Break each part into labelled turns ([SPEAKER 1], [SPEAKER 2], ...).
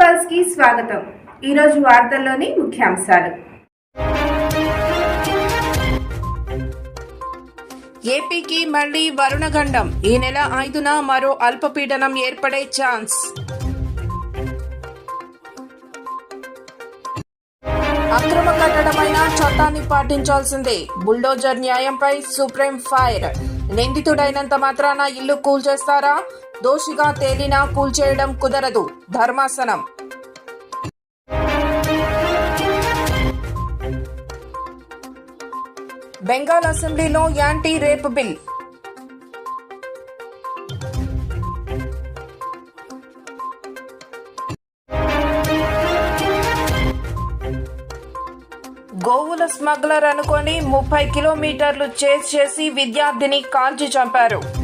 [SPEAKER 1] పల్స్కి స్వాగతం. ఈరోజు వార్తల్లోని ముఖ్యాంశాలు.
[SPEAKER 2] ఏపీకి మళ్ళీ వరుణగండం ఈ నెల ఐదున మరో అల్పపీడనం ఏర్పడే ఛాన్స్. అక్రమ కట్టడమైన చట్టాన్ని పాటించాల్సిందే. బుల్డోజర్ న్యాయంపై సుప్రీం ఫైర్. నిందితుడైనంత మాత్రాన ఇల్లు కూల్చేస్తారా? దోషిగా తేలినా కూల్చేయడం కుదరదు. ధర్మాసనం. బెంగాల్ అసెంబ్లీలో యాంటీ రేప్ బిల్. గోవుల స్మగ్లర్ అనుకొని ముప్పై కిలోమీటర్లు చేసి విద్యార్థిని కాల్చి చంపారు.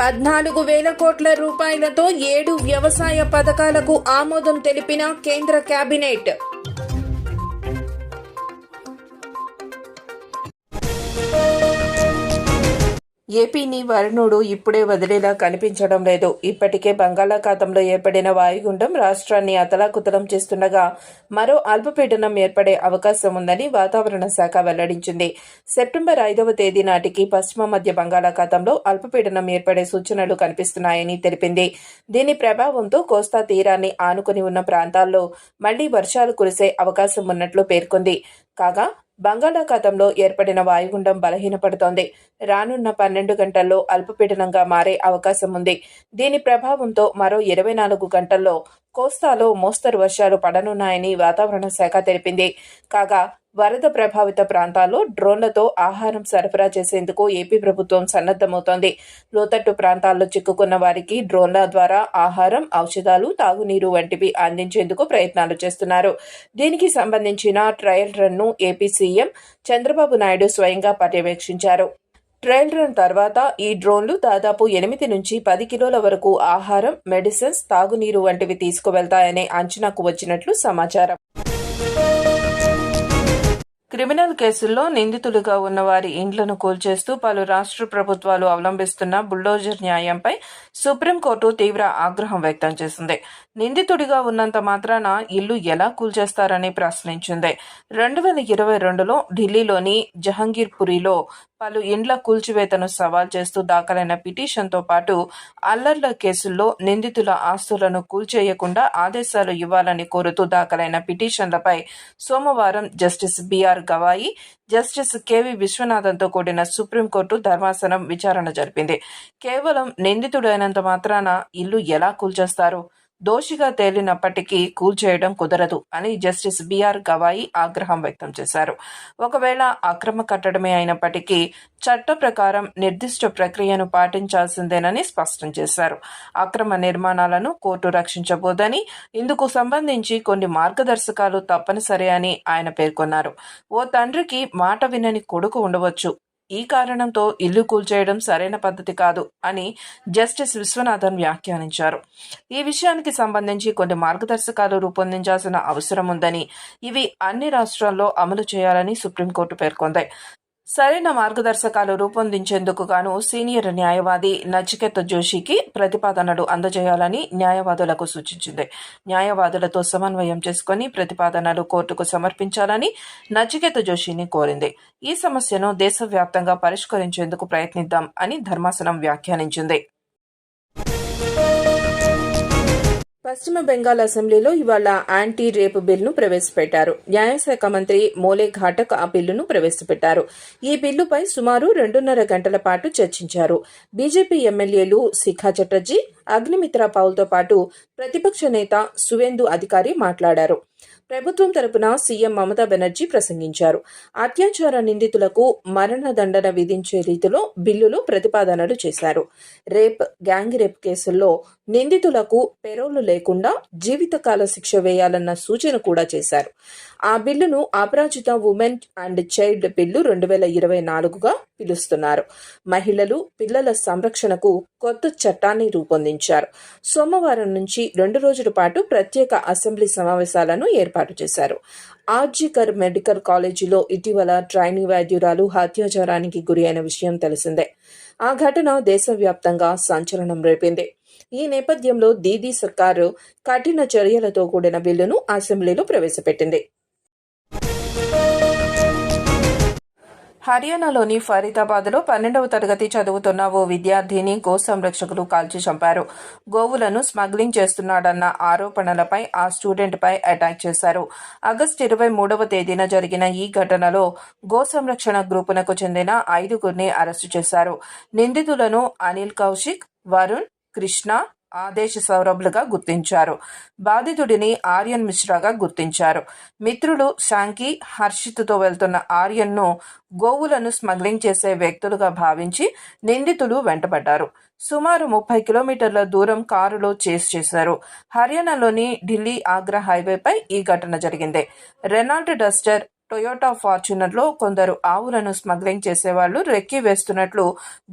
[SPEAKER 2] పద్నాలుగు వేల కోట్ల రూపాయలతో ఏడు వ్యవసాయ పథకాలకు ఆమోదం తెలిపిన కేంద్ర కేబినెట్ ఏపీని వరుణుడు ఇప్పుడే వదిలేలా కనిపించడం లేదు. ఇప్పటికే బంగాళాఖాతంలో ఏర్పడిన వాయుగుండం రాష్ట్రాన్ని అతలాకుతలం చేస్తుండగా మరో అల్పపీడనం ఏర్పడే అవకాశం ఉందని వాతావరణ శాఖ వెల్లడించింది. సెప్టెంబర్ ఐదవ తేదీ నాటికి పశ్చిమ మధ్య బంగాళాఖాతంలో అల్పపీడనం ఏర్పడే సూచనలు కనిపిస్తున్నాయని తెలిపింది. దీని ప్రభావంతో కోస్తా తీరాన్ని ఆనుకుని ఉన్న ప్రాంతాల్లో మళ్ళీ వర్షాలు కురిసే అవకాశం ఉన్నట్లు పేర్కొంది. కాగా బంగాళాఖాతంలో ఏర్పడిన వాయుగుండం బలహీనపడుతోంది. రానున్న పన్నెండు గంటల్లో అల్పపీడనంగా మారే అవకాశం ఉంది. దీని ప్రభావంతో మరో ఇరవై నాలుగు గంటల్లో కోస్తాలో మోస్తరు వర్షాలు పడనున్నాయని వాతావరణ శాఖ తెలిపింది. కాగా వరద ప్రభావిత ప్రాంతాల్లో డ్రోన్లతో ఆహారం సరఫరా చేసేందుకు ఏపీ ప్రభుత్వం సన్నద్దమవుతోంది లోతట్టు ప్రాంతాల్లో చిక్కుకున్న వారికి డ్రోన్ల ద్వారా ఆహారం ఔషధాలు తాగునీరు వంటివి అందించేందుకు ప్రయత్నాలు చేస్తున్నారు. దీనికి సంబంధించిన ట్రయల్ రన్ను ఏపీ సీఎం చంద్రబాబు నాయుడు స్వయంగా పర్యవేక్షించారు. ట్రయల్ రన్ తర్వాత ఈ డ్రోన్లు దాదాపు ఎనిమిది నుంచి పది కిలోల వరకు ఆహారం మెడిసిన్స్ తాగునీరు వంటివి తీసుకువెళ్తాయనే అంచనాకు వచ్చినట్లు సమాచారం. క్రిమినల్ కేసుల్లో నిందితులుగా ఉన్న వారి ఇండ్లను కూల్చేస్తూ పలు రాష్ట్ర ప్రభుత్వాలు అవలంబిస్తున్న బుల్డోజర్ న్యాయంపై సుప్రీంకోర్టు తీవ్ర ఆగ్రహం వ్యక్తం చేసింది. నిందితుడిగా ఉన్నంత మాత్రాన ఇల్లు ఎలా కూల్చేస్తారని ప్రశ్నించింది. రెండు వేల ఇరవై రెండులో ఢిల్లీలోని జహంగీర్పురిలో పలు ఇండ్ల కూల్చివేతను సవాల్ చేస్తూ దాఖలైన పిటిషన్తో పాటు అల్లర్ల కేసుల్లో నిందితుల ఆస్తులను కూల్చేయకుండా ఆదేశాలు ఇవ్వాలని కోరుతూ దాఖలైన పిటిషన్లపై సోమవారం justice BR Gavai justice KV విశ్వనాథన్తో కూడిన సుప్రీంకోర్టు ధర్మాసనం విచారణ జరిపింది. కేవలం నిందితుడైనంత మాత్రాన ఇల్లు ఎలా కూల్చేస్తారు? దోషిగా తేలినప్పటికీ కూల్చేయడం కుదరదు అని జస్టిస్ బిఆర్ గవాయి ఆగ్రహం వ్యక్తం చేశారు. ఒకవేళ అక్రమ కట్టడమే అయినప్పటికీ చట్ట ప్రకారం నిర్దిష్ట ప్రక్రియను పాటించాల్సిందేనని స్పష్టం చేశారు. అక్రమ నిర్మాణాలను కోర్టు రక్షించబోదని ఇందుకు సంబంధించి కొన్ని మార్గదర్శకాలు తప్పనిసరి అని ఆయన పేర్కొన్నారు. ఓ తండ్రికి మాట వినని కొడుకు ఉండవచ్చు. ఈ కారణంతో ఇల్లు కూల్చేయడం సరైన పద్ధతి కాదు అని జస్టిస్ విశ్వనాథన్ వ్యాఖ్యానించారు. ఈ విషయానికి సంబంధించి కొన్ని మార్గదర్శకాలు రూపొందించాల్సిన అవసరం ఉందని ఇవి అన్ని రాష్ట్రాల్లో అమలు చేయాలని సుప్రీంకోర్టు పేర్కొంది. సరైన మార్గదర్శకాలు రూపొందించేందుకు గాను సీనియర్ న్యాయవాది నచికేత జోషికి ప్రతిపాదనలు అందజేయాలని న్యాయవాదులకు సూచించింది. న్యాయవాదులతో సమన్వయం చేసుకుని ప్రతిపాదనలు కోర్టుకు సమర్పించాలని నచికేత జోషిని కోరింది. ఈ సమస్యను దేశవ్యాప్తంగా పరిష్కరించేందుకు ప్రయత్నిద్దాం అని ధర్మాసనం వ్యాఖ్యానించింది. పశ్చిమ బెంగాల్ అసెంబ్లీలో ఇవాళ యాంటీ రేప్ బిల్లును ప్రవేశపెట్టారు. న్యాయశాఖ మంత్రి మోలే ఘాటక్ ఆ బిల్లును ప్రవేశపెట్టారు. ఈ బిల్లుపై సుమారు రెండున్నర గంటల పాటు చర్చించారు. బీజేపీ ఎమ్మెల్యేలు శిఖా చటర్జీ అగ్నిమిత్ర పౌల్తో పాటు ప్రతిపక్ష నేత సువేందు అధికారి మాట్లాడారు. ప్రభుత్వం తరపున సీఎం మమతా బెనర్జీ ప్రసంగించారు. అత్యాచార నిందితులకు మరణదండన విధించే రీతిలో బిల్లులు ప్రతిపాదనలు చేశారు. రేప్ గ్యాంగ్ రేప్ కేసుల్లో నిందితులకు పెరోలు లేకుండా జీవితకాల శిక్ష వేయాలన్న సూచన కూడా చేశారు. ఆ బిల్లును Aparajita women and child bill రెండు వేల ఇరవై నాలుగుగా పిలుస్తున్నారు. మహిళలు పిల్లల సంరక్షణకు కొత్త చట్టాన్ని రూపొందించారు. సోమవారం నుంచి రెండు రోజుల పాటు ప్రత్యేక అసెంబ్లీ సమావేశాలను ఏర్పాటు చేశారు. ఆర్జికర్ మెడికల్ కాలేజీలో ఇటీవల ట్రైనీ వైద్యురాలు హత్యాచారానికి గురి అయిన విషయం తెలిసిందే. ఆ ఘటన దేశవ్యాప్తంగా సంచలనం రేపింది. ఈ నేపథ్యంలో దీదీ సర్కారు కఠిన చర్యలతో కూడిన బిల్లును అసెంబ్లీలో ప్రవేశపెట్టింది. హర్యానాలోని ఫరీదాబాద్లో పన్నెండవ తరగతి చదువుతున్న ఓ విద్యార్థిని గో సంరక్షకులు కాల్చి చంపారు. గోవులను స్మగ్లింగ్ చేస్తున్నాడన్న ఆరోపణలపై ఆ స్టూడెంట్పై అటాక్ చేశారు. ఆగస్టు ఇరవై మూడవ తేదీన జరిగిన ఈ ఘటనలో గో సంరక్షణ గ్రూపునకు చెందిన ఐదుగురిని అరెస్టు చేశారు. నిందితులను అనిల్ కౌశిక్ వరుణ్ కృష్ణ ఆదేశ సౌరభులుగా గుర్తించారు. బాధితుడిని ఆర్యన్ మిశ్రాగా గుర్తించారు. మిత్రులు శాంకి హర్షిత్తో వెళ్తున్న ఆర్యన్ను గోవులను స్మగ్లింగ్ చేసే వ్యక్తులుగా భావించి నిందితులు వెంటబడ్డారు. సుమారు ముప్పై కిలోమీటర్ల దూరం కారులో చేస్ చేశారు. హర్యానాలోని ఢిల్లీ ఆగ్రా హైవేపై ఈ ఘటన జరిగింది. రెనాల్ట్ డస్టర్ టొయోటా ఫార్చునర్లో కొందరు ఆవులను స్మగ్లింగ్ చేసేవాళ్ళు రెక్కి వేస్తున్నట్లు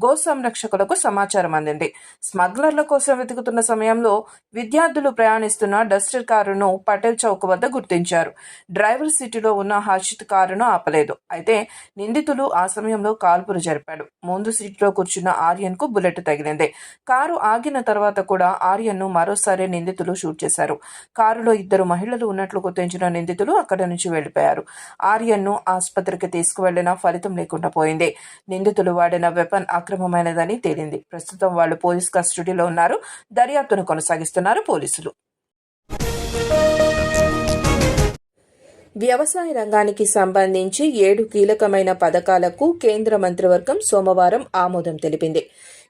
[SPEAKER 2] గో సంరక్షకులకు సమాచారం అందింది. స్మగ్లర్ల కోసం వెతుకుతున్న సమయంలో విద్యార్థులు ప్రయాణిస్తున్న డస్టర్ కారును పటేల్ చౌక్ వద్ద గుర్తించారు. డ్రైవర్ సీటులో ఉన్న హర్షిత్ కారును ఆపలేదు. అయితే నిందితులు ఆ సమయంలో కాల్పులు జరిపాడు. ముందు సీటులో కూర్చున్న ఆర్యన్కు బుల్లెట్ తగిలింది. కారు ఆగిన తర్వాత కూడా ఆర్యన్ను మరోసారి నిందితులు షూట్ చేశారు. కారులో ఇద్దరు మహిళలు ఉన్నట్లు గుర్తించిన నిందితులు అక్కడి నుంచి వెళ్ళిపోయారు ఆర్యన్ను ఆసుపత్రికి తీసుకువెళ్ళినా ఫలితం లేకుండా పోయింది. నిందితులు వాడిన వెపన్ అక్రమమైనదని తేలింది. ప్రస్తుతం వాళ్ళు పోలీస్ కస్టడీలో ఉన్నారు. దర్యాప్తును కొనసాగిస్తున్నారు పోలీసులు. వ్యవసాయ రంగానికి సంబంధించి ఏడు కీలకమైన పథకాలకు కేంద్ర మంత్రివర్గం సోమవారం ఆమోదం తెలిపింది.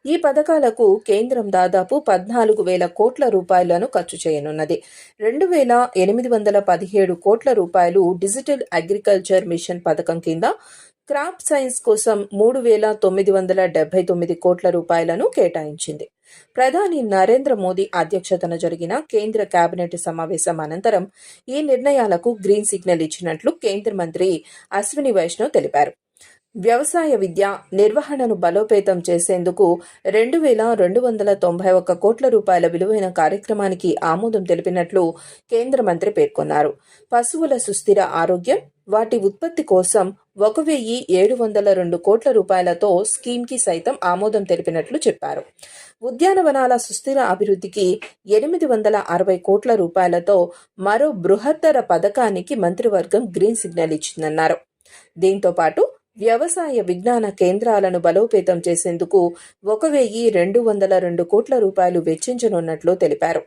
[SPEAKER 2] ఈ పథకాలకు కేంద్రం దాదాపు పద్నాలుగు వేల కోట్ల రూపాయలను ఖర్చు చేయనున్నది. రెండు వేల ఎనిమిది వందల పదిహేడు కోట్ల రూపాయలు డిజిటల్ అగ్రికల్చర్ మిషన్ పథకం కింద క్రాప్ సైన్స్ కోసం మూడు వేల తొమ్మిది వందల డెబ్బై తొమ్మిది కోట్ల రూపాయలను కేటాయించింది. ప్రధాని నరేంద్ర మోదీ అధ్యక్షతన జరిగిన కేంద్ర కేబినెట్ సమావేశం అనంతరం ఈ నిర్ణయాలకు గ్రీన్ సిగ్నల్ ఇచ్చినట్లు కేంద్ర మంత్రి అశ్విని వైష్ణవ్ తెలిపారు. వ్యవసాయ విద్య నిర్వహణను బలోపేతం చేసేందుకు రెండు వేల రెండు వందల తొంభై ఒక్క కోట్ల రూపాయల విలువైన కార్యక్రమానికి ఆమోదం తెలిపినట్లు కేంద్ర మంత్రి పేర్కొన్నారు. పశువుల సుస్థిర ఆరోగ్యం వాటి ఉత్పత్తి కోసం ఒక వెయ్యి ఏడు వందల రెండు కోట్ల రూపాయలతో స్కీమ్కి సైతం ఆమోదం తెలిపినట్లు చెప్పారు. ఉద్యానవనాల సుస్థిర అభివృద్ధికి ఎనిమిది వందల అరవై కోట్ల రూపాయలతో మరో బృహత్తర పథకానికి మంత్రివర్గం గ్రీన్ సిగ్నల్ ఇచ్చిందన్నారు. దీంతో పాటు వ్యవసాయ విజ్ఞాన కేంద్రాలను బలోపేతం చేసేందుకు ఒక వెయ్యి రెండు వందల రెండు కోట్ల రూపాయలు వెచ్చించనున్నట్లు తెలిపారు.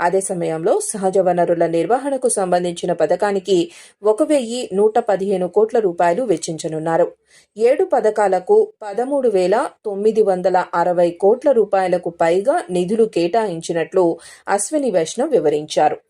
[SPEAKER 2] అదే సమయంలో సహజ వనరుల నిర్వహణకు సంబంధించిన పథకానికి ఒక వెయ్యి నూట పదిహేను కోట్ల రూపాయలు వెచ్చించనున్నారు. ఏడు పథకాలకు పదమూడు వేల తొమ్మిది వందల అరవై కోట్ల రూపాయలకు పైగా నిధులు కేటాయించినట్లు అశ్విని వైష్ణవ్ వివరించారు.